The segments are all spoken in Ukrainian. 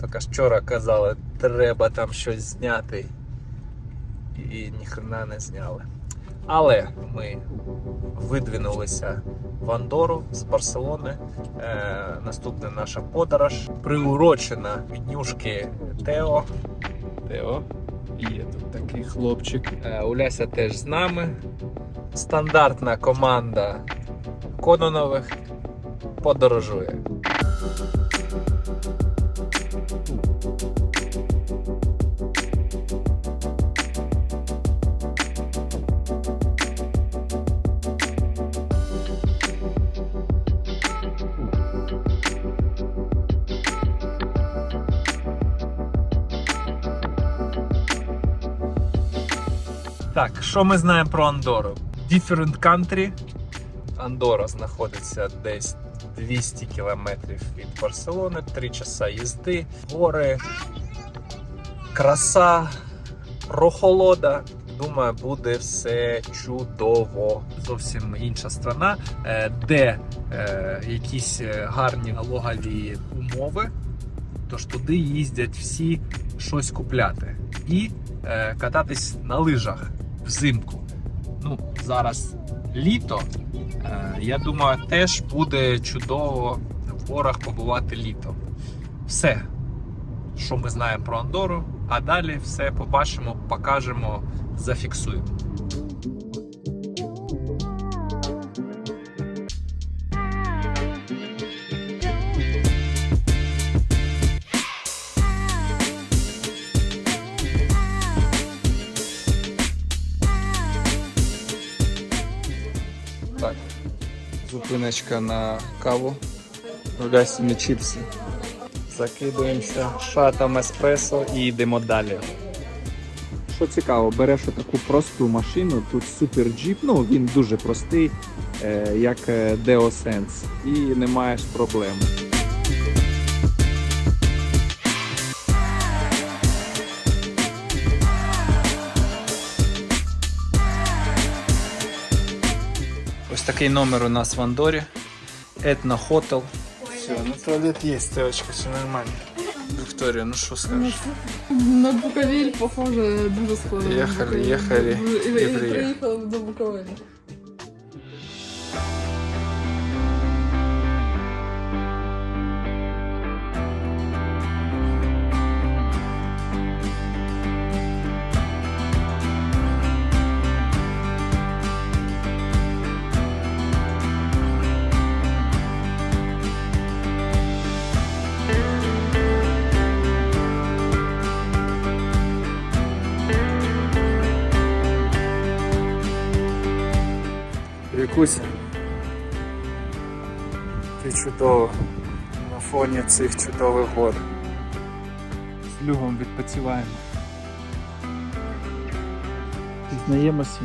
Тільки вчора казали, треба там щось зняти. І ніхрена не зняли. Але ми видвинулися в Андору з Барселони. Е, наступна наша подорож приурочена від нюшки Тео. Тео. Є тут такий хлопчик. Е, Уляся теж з нами. Стандартна команда Кононових подорожує. Так, що ми знаємо про Андору? Different country. Андора знаходиться десь 200 кілометрів від Барселони, 3 часа їзди, гори, краса, прохолода. Думаю, буде все чудово. Зовсім інша страна, е, де е, якісь е, гарні налогові умови. Тож туди їздять всі щось купляти і кататись на лижах взимку. Ну, зараз літо. Е, я думаю, теж буде чудово в горах побувати літом. Все, що ми знаємо про Андору, а далі все побачимо, покажемо, зафіксуємо. Зупиночка на каву. Рулясні чіпси. Закидуємося шатом еспресо і йдемо далі. Що цікаво, береш таку просту машину, тут супер джіп, ну він дуже простий, е, як Deo Sense, і не маєш проблем. Ось такий номер у нас в Андорі. Етно Хотел. Все, ну туалет есть, девочка, все нормально. Вікторія, ну що скажеш? На Буковель, похоже, дуже скоро. Їхали, їхали, І, приїхали до Буковеля. Вікуся, ти чудово на фоні цих чудових гор. З Люгом відпочиваємо. Пізнаємося.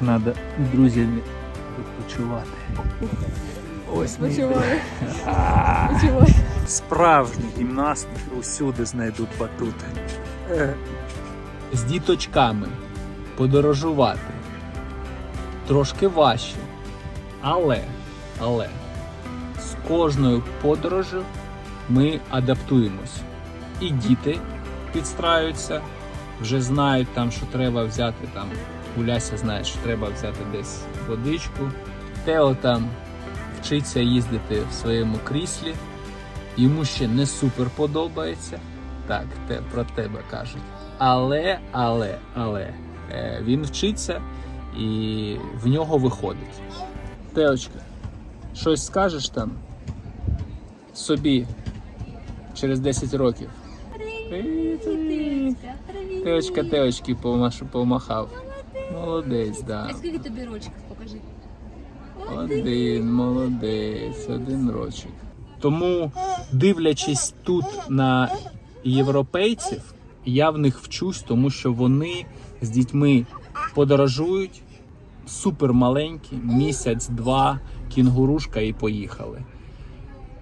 Треба друзями відпочивати. Ось. Почуваю. Справжні гімнасти усюди знайдуть батути. з діточками подорожувати трошки важче. Але, але з кожною подорожю ми адаптуємось. І діти підстраюються, вже знають там, що треба взяти там. Уляся знає, що треба взяти десь водичку. Тео там вчиться їздити в своєму кріслі. Йому ще не супер подобається. Так, те, про тебе кажуть. Але, але, але е, він вчиться і в нього виходить. Теочка, щось скажеш там собі через 10 років. Привіт, привіт. Теочка, Теочки помахав. Молодець, да. А скільки тобі рочків, покажи. Один молодець, один рочок. Тому, дивлячись тут на європейців, я в них вчусь, тому що вони з дітьми подорожують супер маленькі, місяць-два, кінгурушка і поїхали.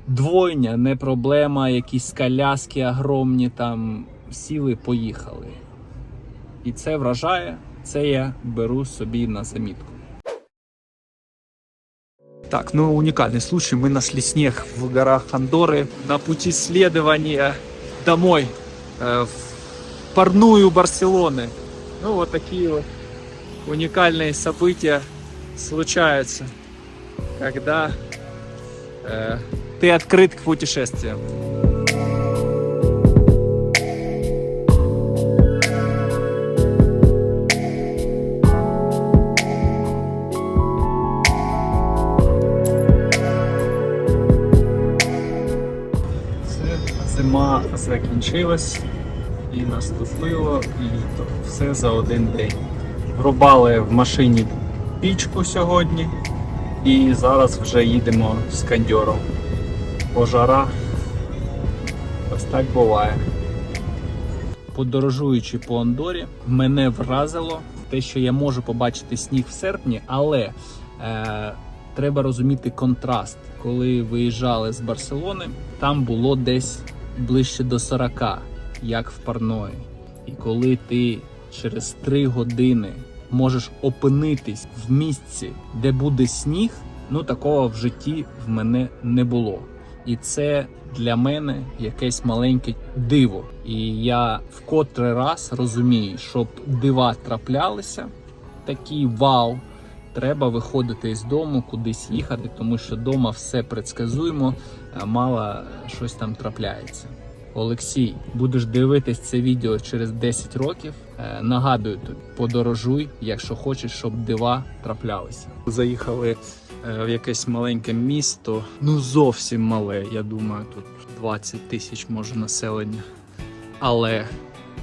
Двойня не проблема, якісь коляски огромні там сіли, поїхали. І це вражає, це я беру собі на замітку. Так, ну уникальный случай. Мы нашли снег в горах Андоры на пути следования домой, э, в парную Барселоны. Ну вот такие вот уникальные события случаются, когда э, ты открыт к путешествиям. Закінчилась і наступило літо. Все за один день. Рубали в машині пічку сьогодні і зараз вже їдемо з кандьором. Пожара. Ось так буває. Подорожуючи по Андорі, мене вразило те, що я можу побачити сніг в серпні, але е, треба розуміти контраст. Коли виїжджали з Барселони, там було десь ближче до 40, як в Парної. І коли ти через 3 години можеш опинитись в місці, де буде сніг, ну такого в житті в мене не було. І це для мене якесь маленьке диво. І я вкотре раз розумію, щоб дива траплялися, такі вау, треба виходити з дому, кудись їхати, тому що вдома все предсказуємо, а мало щось там трапляється. Олексій, будеш дивитись це відео через 10 років. Е, Нагадую тобі, подорожуй, якщо хочеш, щоб дива траплялися. Заїхали е, в якесь маленьке місто, ну зовсім мале. Я думаю, тут 20 тисяч може населення. Але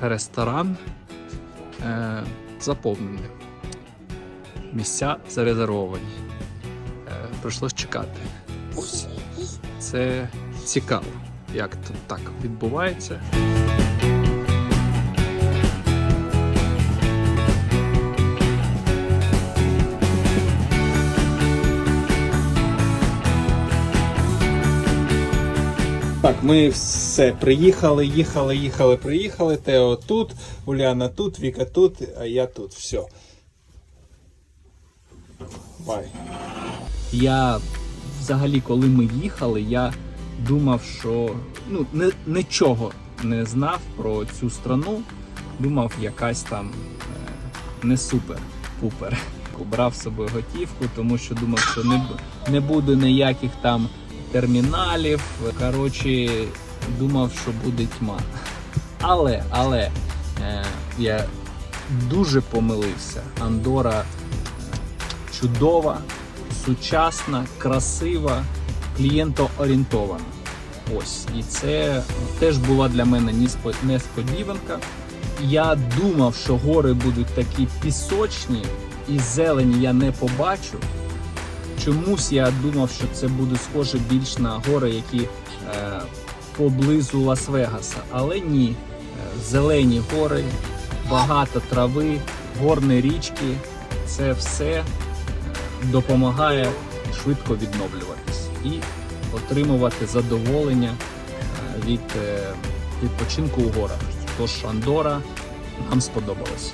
ресторан е, заповнений. Місця зарезервовані. Е, прийшлось чекати. Це цікаво, як тут так відбувається. Так, ми все приїхали, їхали, їхали, приїхали. Тео тут, Уляна тут, Віка тут, а я тут. Все. Бай. Я взагалі, коли ми їхали, я думав, що ну, не, нічого не знав про цю страну. Думав, якась там е, не супер-пупер. Брав з собою готівку, тому що думав, що не, не буде ніяких там терміналів. Коротше, думав, що буде тьма. Але, але е, я дуже помилився. Андора чудова, сучасна, красива, клієнтоорієнтована. Ось, і це теж була для мене неспо- несподіванка. Я думав, що гори будуть такі пісочні і зелені я не побачу. Чомусь я думав, що це буде схоже більш на гори, які е, поблизу Лас-Вегаса. Але ні. Е, Зелені гори, багато трави, горні річки. Це все допомагає швидко відновлюватись і отримувати задоволення е, від е, відпочинку у горах. Тож Андора нам сподобалось.